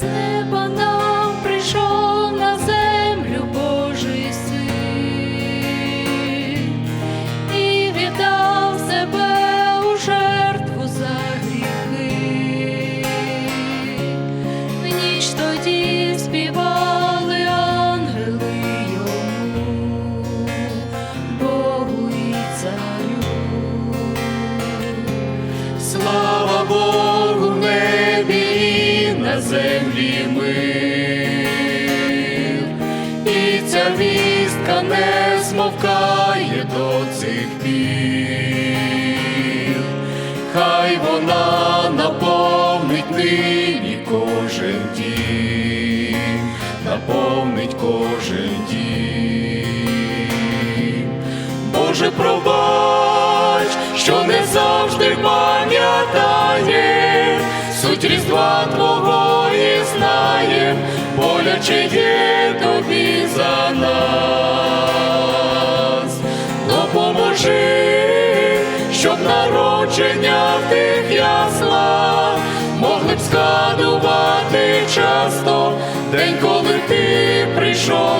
З землі мир, і ця вістка не змовкає до цих пір, хай вона наповнить нині кожен дім, наповнить кожен дім. Боже, пробач, що не завжди пам'ятає суть різдва Твого є тобі за нас. Допоможи, щоб народження в тих ясла могли б згадувати часто день, коли ти прийшов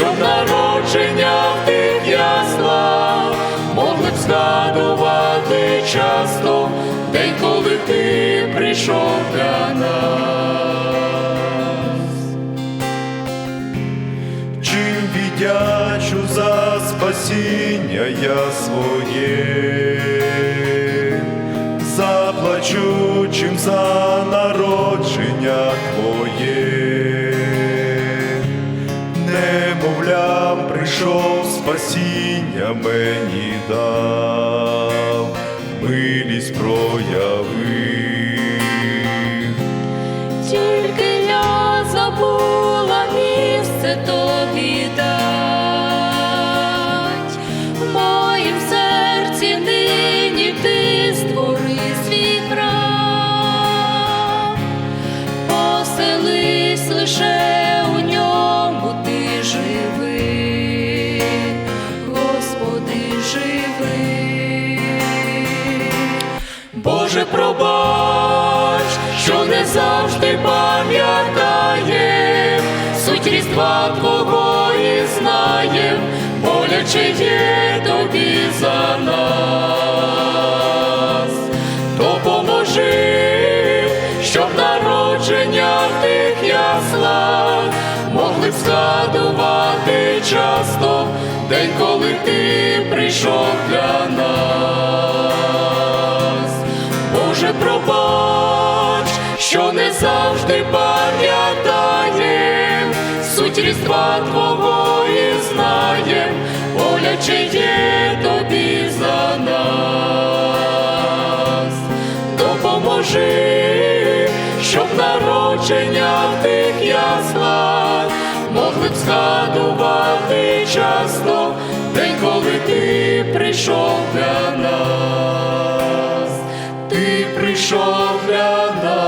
щоб народження в тих яслах могли б згадувати часто день, коли ти прийшов для нас. Чим віддячу за спасіння я своє, заплачу чим за народження Твоє, прийшов спасіння мені дав, милість проявив. Тільки я забула місце тобі дать, в моїм серці нині ти створи свій храм, поселись лише завжди пам'ятаєм суть різдва Твого і знаєм, боляче є тобі за нас. Допоможи, щоб народження в тих яслах могли б згадувати часто день, коли ти прийшов для нас. Боже, пробач, що не завжди пам'ятаєм, суть різдва твого і знаєм, боляче є тобі за нас, допоможи, щоб народження в тих яслах могли б згадувати часто, день, коли ти прийшов для нас. Прийшов для нас.